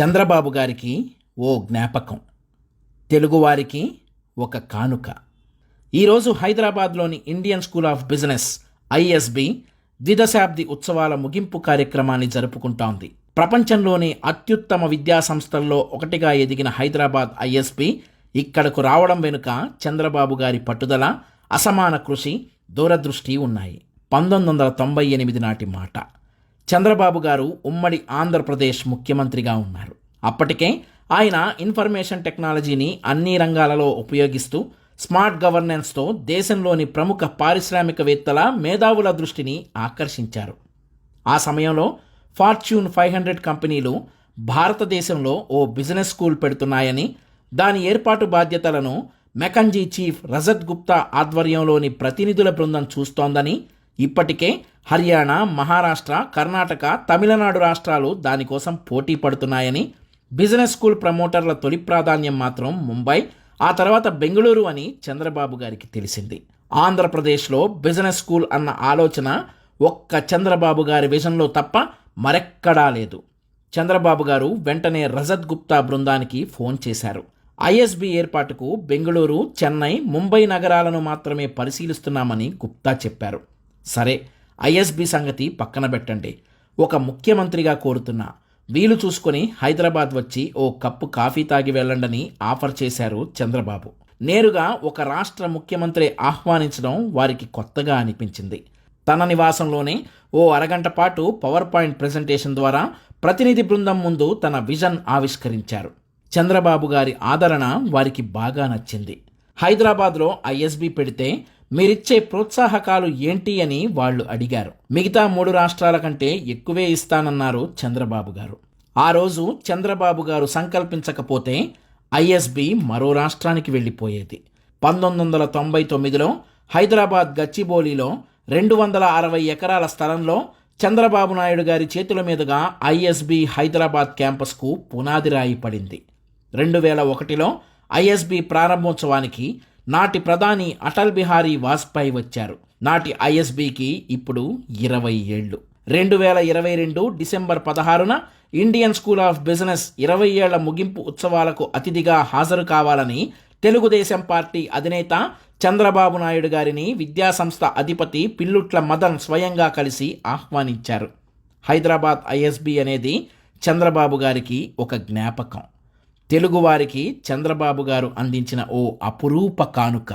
చంద్రబాబు గారికి ఓ జ్ఞాపకం. తెలుగువారికి ఒక కానుక. ఈరోజు హైదరాబాద్లోని Indian school of business ISB ద్విదశాబ్ది ఉత్సవాల ముగింపు కార్యక్రమాన్ని జరుపుకుంటోంది. ప్రపంచంలోని అత్యుత్తమ విద్యా సంస్థల్లో ఒకటిగా ఎదిగిన హైదరాబాద్ ఐఎస్బి ఇక్కడకు రావడం వెనుక చంద్రబాబు గారి పట్టుదల అసమాన కృషి దూరదృష్టి ఉన్నాయి. పంతొమ్మిది వందల తొంభై ఎనిమిది నాటి మాట. చంద్రబాబు గారు ఉమ్మడి ఆంధ్రప్రదేశ్ ముఖ్యమంత్రిగా ఉన్నారు. అప్పటికే ఆయన ఇన్ఫర్మేషన్ టెక్నాలజీని అన్ని రంగాలలో ఉపయోగిస్తూ స్మార్ట్ గవర్నెన్స్తో దేశంలోని ప్రముఖ పారిశ్రామికవేత్తల మేధావుల దృష్టిని ఆకర్షించారు. ఆ సమయంలో ఫార్చ్యూన్ ఫైవ్ హండ్రెడ్ కంపెనీలు భారతదేశంలో ఓ బిజినెస్ స్కూల్ పెడుతున్నాయని దాని ఏర్పాటు బాధ్యతలను మెకంజీ చీఫ్ రజత్ గుప్తా ఆధ్వర్యంలోని ప్రతినిధుల బృందం చూస్తోందని ఇప్పటికే హర్యానా మహారాష్ట్ర కర్ణాటక తమిళనాడు రాష్ట్రాలు దానికోసం పోటీ పడుతున్నాయని బిజినెస్ స్కూల్ ప్రమోటర్ల తొలి ప్రాధాన్యం మాత్రం ముంబై ఆ తర్వాత బెంగళూరు అని చంద్రబాబు గారికి తెలిసింది. ఆంధ్రప్రదేశ్లో బిజినెస్ స్కూల్ అన్న ఆలోచన ఒక్క చంద్రబాబు గారి విజన్లో తప్ప మరెక్కడా లేదు. చంద్రబాబు గారు వెంటనే రజత్ గుప్తా బృందానికి ఫోన్ చేశారు. ఐఎస్బి ఏర్పాటుకు బెంగళూరు చెన్నై ముంబై నగరాలను మాత్రమే పరిశీలిస్తున్నామని గుప్తా చెప్పారు. సరే ఐఎస్బి సంగతి పక్కన పెట్టండి. ఒక ముఖ్యమంత్రిగా కోరుతున్నా వీలు చూసుకొని హైదరాబాద్ వచ్చి ఓ కప్పు కాఫీ తాగి వెళ్ళండని ఆఫర్ చేశారు చంద్రబాబు. నేరుగా ఒక రాష్ట్ర ముఖ్యమంత్రి ఆహ్వానించడం వారికి కొత్తగా అనిపించింది. తన నివాసంలోనే ఓ అరగంట పాటు పవర్ పాయింట్ ప్రెజెంటేషన్ ద్వారా ప్రతినిధి బృందం ముందు తన విజన్ ఆవిష్కరించారు. చంద్రబాబు గారి ఆదరణ వారికి బాగా నచ్చింది. హైదరాబాద్లో ఐఎస్బి పెడితే మీరిచ్చే ప్రోత్సాహకాలు ఏంటి అని వాళ్ళు అడిగారు. మిగతా మూడు రాష్ట్రాల కంటే ఎక్కువే ఇస్తానన్నారు చంద్రబాబు గారు. ఆ రోజు చంద్రబాబు గారు సంకల్పించకపోతే ఐఎస్బి మరో రాష్ట్రానికి వెళ్ళిపోయేది. పంతొమ్మిది వందల తొంభై తొమ్మిదిలో హైదరాబాద్ గచ్చిబౌలిలో రెండు వందల అరవై ఎకరాల స్థలంలో చంద్రబాబు నాయుడు గారి చేతుల మీదుగా ఐఎస్బి హైదరాబాద్ క్యాంపస్కు పునాది రాయి పడింది. రెండు వేల ఒకటిలో ఐఎస్బి ప్రారంభోత్సవానికి నాటి ప్రధాని అటల్ బిహారీ వాజ్పేయి వచ్చారు. నాటి ఐఎస్బికి ఇప్పుడు ఇరవై ఏళ్ళు. రెండు వేల ఇరవై రెండు డిసెంబర్ పదహారున ఇండియన్ స్కూల్ ఆఫ్ బిజినెస్ ఇరవై ఏళ్ళ ముగింపు ఉత్సవాలకు అతిథిగా హాజరు కావాలని తెలుగుదేశం పార్టీ అధినేత చంద్రబాబు నాయుడు గారిని విద్యాసంస్థ అధిపతి పిల్లుట్ల మదన్ స్వయంగా కలిసి ఆహ్వానించారు. హైదరాబాద్ ఐఎస్బి అనేది చంద్రబాబు గారికి ఒక జ్ఞాపకం. తెలుగువారికి చంద్రబాబు గారు అందించిన ఓ అపురూప కానుక.